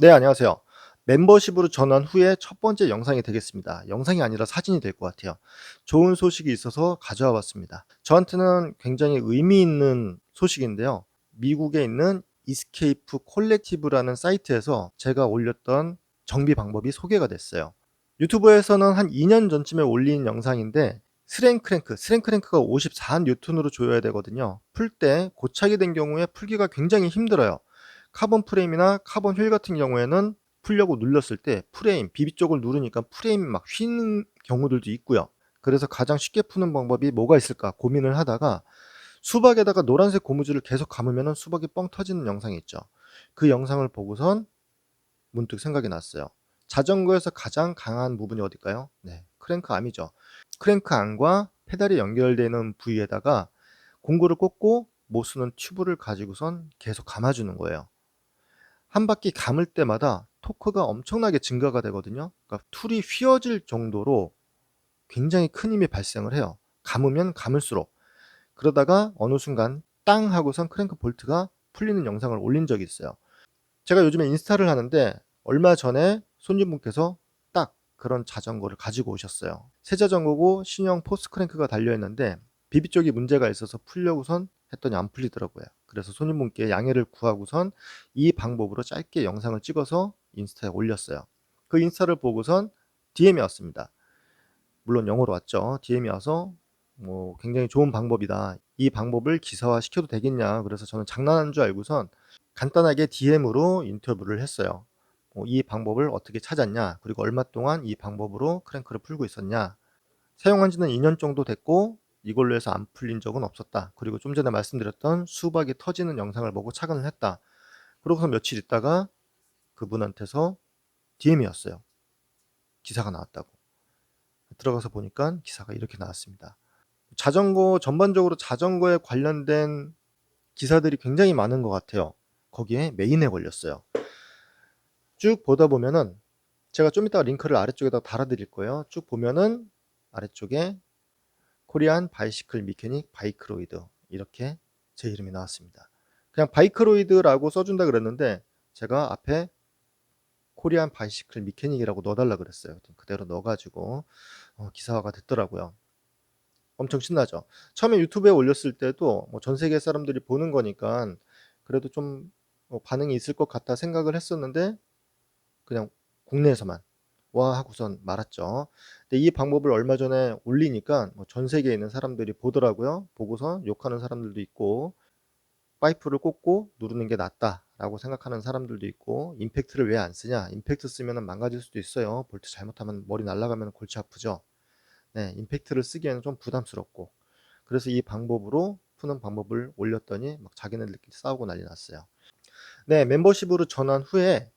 네, 안녕하세요. 멤버십으로 전환 후에 첫 번째 영상이 되겠습니다. 영상이 아니라 사진이 될 것 같아요. 좋은 소식이 있어서 가져와 봤습니다. 저한테는 굉장히 의미 있는 소식인데요. 미국에 있는 이스케이프 콜렉티브라는 사이트에서 제가 올렸던 정비 방법이 소개가 됐어요. 유튜브에서는 한 2년 전쯤에 올린 영상인데 스랭크랭크, 스랭크랭크가 54N으로 조여야 되거든요. 풀 때 고착이 된 경우에 풀기가 굉장히 힘들어요. 카본 프레임이나 카본 휠 같은 경우에는 풀려고 눌렀을 때 프레임, 비비 쪽을 누르니까 프레임이 막 휘는 경우들도 있고요. 그래서 가장 쉽게 푸는 방법이 뭐가 있을까 고민을 하다가 수박에다가 노란색 고무줄을 계속 감으면 수박이 뻥 터지는 영상이 있죠. 그 영상을 보고선 문득 생각이 났어요. 자전거에서 가장 강한 부분이 어딜까요? 네, 크랭크 암이죠. 크랭크 암과 페달이 연결되는 부위에다가 공구를 꽂고 모수는 튜브를 가지고선 계속 감아주는 거예요. 한 바퀴 감을 때마다 토크가 엄청나게 증가가 되거든요. 그러니까 툴이 휘어질 정도로 굉장히 큰 힘이 발생을 해요. 감으면 감을수록. 그러다가 어느 순간 땅 하고선 크랭크 볼트가 풀리는 영상을 올린 적이 있어요. 제가 요즘에 인스타를 하는데 얼마 전에 손님분께서 딱 그런 자전거를 가지고 오셨어요. 새 자전거고 신형 포스 크랭크가 달려 있는데 비비 쪽이 문제가 있어서 풀려고선 했더니 안 풀리더라고요. 그래서 손님분께 양해를 구하고선 이 방법으로 짧게 영상을 찍어서 인스타에 올렸어요. 그 인스타를 보고선 DM이 왔습니다. 물론 영어로 왔죠. DM이 와서 뭐 굉장히 좋은 방법이다. 이 방법을 기사화 시켜도 되겠냐. 그래서 저는 장난한 줄 알고선 간단하게 DM으로 인터뷰를 했어요. 뭐 이 방법을 어떻게 찾았냐. 그리고 얼마 동안 이 방법으로 크랭크를 풀고 있었냐. 사용한 지는 2년 정도 됐고 이걸로 해서 안 풀린 적은 없었다. 그리고 좀 전에 말씀드렸던 수박이 터지는 영상을 보고 착안을 했다. 그러고서 며칠 있다가 그분한테서 DM이 왔어요. 기사가 나왔다고. 들어가서 보니까 기사가 이렇게 나왔습니다. 자전거 전반적으로 자전거에 관련된 기사들이 굉장히 많은 것 같아요. 거기에 메인에 걸렸어요. 쭉 보다 보면은 제가 좀 이따가 링크를 아래쪽에다 달아드릴 거예요. 쭉 보면은 아래쪽에 코리안 바이시클 미케닉 바이크로이드 이렇게 제 이름이 나왔습니다. 그냥 바이크로이드라고 써준다 그랬는데 제가 앞에 코리안 바이시클 미케닉이라고 넣어달라 그랬어요. 그대로 넣어가지고 어, 기사화가 됐더라고요. 엄청 신나죠. 처음에 유튜브에 올렸을 때도 뭐 전 세계 사람들이 보는 거니까 그래도 좀 뭐 반응이 있을 것 같다 생각을 했었는데 그냥 국내에서만 와 하고선 말았죠. 근데 이 방법을 얼마 전에 올리니까 뭐 전 세계에 있는 사람들이 보더라고요. 보고서 욕하는 사람들도 있고 파이프를 꽂고 누르는 게 낫다라고 생각하는 사람들도 있고 임팩트를 왜 안 쓰냐? 임팩트 쓰면 망가질 수도 있어요. 볼트 잘못하면 머리 날아가면 골치 아프죠. 네, 임팩트를 쓰기에는 좀 부담스럽고 그래서 이 방법으로 푸는 방법을 올렸더니 막 자기네들끼리 싸우고 난리 났어요. 네, 멤버십으로 전환 후에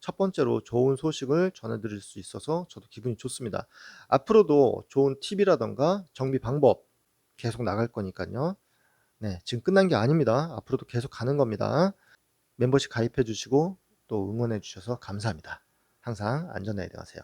첫 번째로 좋은 소식을 전해드릴 수 있어서 저도 기분이 좋습니다. 앞으로도 좋은 팁이라던가 정비 방법 계속 나갈 거니까요. 네, 지금 끝난 게 아닙니다. 앞으로도 계속 가는 겁니다. 멤버십 가입해 주시고 또 응원해 주셔서 감사합니다. 항상 안전하게 되세요.